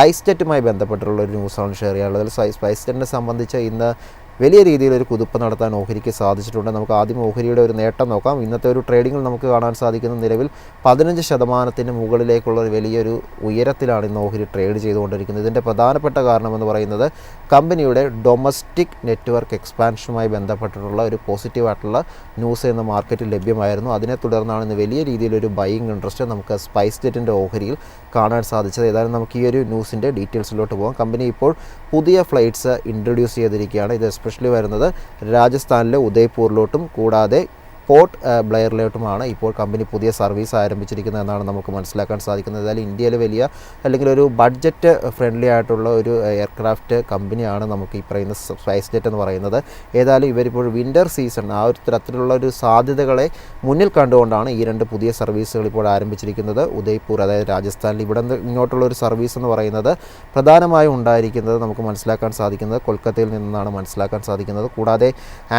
Spice ജെറ്റുമായി ബന്ധപ്പെട്ടുള്ള ഒരു ന്യൂസാണ് ഷെയർ ചെയ്യാനുള്ളത്. സ്പൈ- സ്പൈസ് ജെറ്റിനെ സംബന്ധിച്ച് ഇന്ന് വലിയ രീതിയിൽ ഒരു കുതിപ്പ് നടത്താൻ ഓഹരിക്ക് സാധിച്ചിട്ടുണ്ട്. നമുക്ക് ആദ്യം ഓഹരിയുടെ ഒരു നേട്ടം നോക്കാം. ഇന്നത്തെ ഒരു ട്രേഡിങ്ങിൽ നമുക്ക് കാണാൻ സാധിക്കുന്ന നിലവിൽ പതിനഞ്ച് ശതമാനത്തിന് മുകളിലേക്കുള്ള ഒരു വലിയൊരു ഉയരത്തിലാണ് ഇന്ന് ഓഹരി ട്രേഡ് ചെയ്തുകൊണ്ടിരിക്കുന്നത്. ഇതിന്റെ പ്രധാനപ്പെട്ട കാരണമെന്ന് പറയുന്നത് കമ്പനിയുടെ ഡൊമസ്റ്റിക് നെറ്റ്വർക്ക് എക്സ്പാൻഷനുമായി ബന്ധപ്പെട്ടിട്ടുള്ള ഒരു പോസിറ്റീവായിട്ടുള്ള ന്യൂസ് ഇന്ന് മാർക്കറ്റിൽ ലഭ്യമായിരുന്നു. അതിനെ തുടർന്നാണ് ഇന്ന് വലിയ രീതിയിലൊരു ബൈയിങ് ഇൻട്രസ്റ്റ് നമുക്ക് സ്പൈസ് ജെറ്റിന്റെ ഓഹരിയിൽ കാണാൻ സാധിച്ചത്. ഏതായാലും നമുക്ക് ഈ ഒരു ന്യൂസിന്റെ ഡീറ്റെയിൽസിലോട്ട് പോകാം. കമ്പനി ഇപ്പോൾ പുതിയ ഫ്ലൈറ്റ്സ് ഇൻട്രൊഡ്യൂസ് ചെയ്തിരിക്കുകയാണ്. ഇത് എസ്പെഷ്യലി വരുന്നത് രാജസ്ഥാനിലെ ഉദയ്പൂരിലോട്ടും കൂടാതെ പോർട്ട് ബ്ലെയറിലോട്ടുമാണ് ഇപ്പോൾ കമ്പനി പുതിയ സർവീസ് ആരംഭിച്ചിരിക്കുന്നത് എന്നാണ് നമുക്ക് മനസ്സിലാക്കാൻ സാധിക്കുന്നത്. ഏതായാലും ഇന്ത്യയിൽ വലിയ അല്ലെങ്കിൽ ഒരു ബഡ്ജറ്റ് ഫ്രണ്ട്ലി ആയിട്ടുള്ള ഒരു എയർക്രാഫ്റ്റ് കമ്പനിയാണ് നമുക്ക് ഈ പറയുന്ന സ്പൈസ് ജെറ്റ് എന്ന് പറയുന്നത്. ഏതായാലും ഇവരിപ്പോൾ വിന്റർ സീസൺ ആ ഒരു തരത്തിലുള്ള ഒരു സാധ്യതകളെ മുന്നിൽ കണ്ടുകൊണ്ടാണ് ഈ രണ്ട് പുതിയ സർവീസുകൾ ഇപ്പോൾ ആരംഭിച്ചിരിക്കുന്നത്. ഉദയ്പൂർ അതായത് രാജസ്ഥാനിൽ ഇവിടെ ഇങ്ങോട്ടുള്ള ഒരു സർവീസ് എന്ന് പറയുന്നത് പ്രധാനമായും ഉണ്ടായിരിക്കുന്നത് നമുക്ക് മനസ്സിലാക്കാൻ സാധിക്കുന്നത് കൊൽക്കത്തയിൽ നിന്നാണ് മനസ്സിലാക്കാൻ സാധിക്കുന്നത്. കൂടാതെ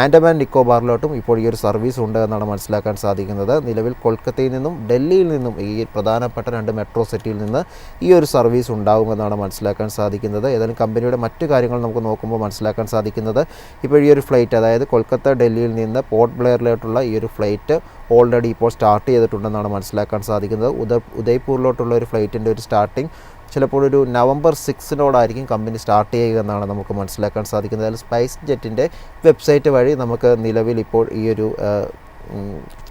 ആൻഡമാൻ നിക്കോബാറിലോട്ടും ഇപ്പോൾ ഈ ഒരു സർവീസ് ഉണ്ട്. എന്നാണ് മനസ്സിലാക്കാൻ സാധിക്കുന്നത്. നിലവിൽ കൊൽക്കത്തയിൽ നിന്നും ഡൽഹിയിൽ നിന്നും ഈ പ്രധാനപ്പെട്ട രണ്ട് മെട്രോ സിറ്റിയിൽ നിന്ന് ഈ ഒരു സർവീസ് ഉണ്ടാകുമെന്നാണ് മനസ്സിലാക്കാൻ സാധിക്കുന്നത്. ഏതായാലും കമ്പനിയുടെ മറ്റു കാര്യങ്ങൾ നമുക്ക് നോക്കുമ്പോൾ മനസ്സിലാക്കാൻ സാധിക്കുന്നത് ഇപ്പോൾ ഈ ഒരു ഫ്ലൈറ്റ് അതായത് കൊൽക്കത്ത ഡൽഹിയിൽ നിന്ന് പോർട്ട് ബ്ലെയറിലോട്ടുള്ള ഈ ഒരു ഫ്ലൈറ്റ് ഓൾറെഡി ഇപ്പോൾ സ്റ്റാർട്ട് ചെയ്തിട്ടുണ്ടെന്നാണ് മനസ്സിലാക്കാൻ സാധിക്കുന്നത്. ഉദ ഉദയ്പൂരിലോട്ടുള്ള ഒരു ഫ്ലൈറ്റിന്റെ ഒരു സ്റ്റാർട്ടിംഗ് ചിലപ്പോൾ ഒരു നവംബർ സിക്സിനോടായിരിക്കും കമ്പനി സ്റ്റാർട്ട് ചെയ്യുക എന്നാണ് നമുക്ക് മനസ്സിലാക്കാൻ സാധിക്കുന്നത്. അതിൽ സ്പൈസ് ജെറ്റിന്റെ വെബ്സൈറ്റ് വഴി നമുക്ക് നിലവിൽ ഇപ്പോൾ ഈ ഒരു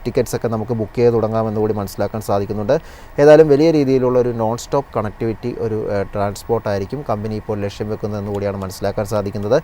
ടിക്കറ്റ്സ് ഒക്കെ നമുക്ക് ബുക്ക് ചെയ്ത് തുടങ്ങാമെന്ന് കൂടി മനസ്സിലാക്കാൻ സാധിക്കുന്നുണ്ട്. ഏതായാലും വലിയ രീതിയിലുള്ള ഒരു നോൺ സ്റ്റോപ്പ് കണക്ടിവിറ്റി ഒരു ട്രാൻസ്പോർട്ടായിരിക്കും കമ്പനി ഇപ്പോൾ ലക്ഷ്യം വെക്കുന്നതെന്ന് കൂടിയാണ് മനസ്സിലാക്കാൻ സാധിക്കുന്നത്.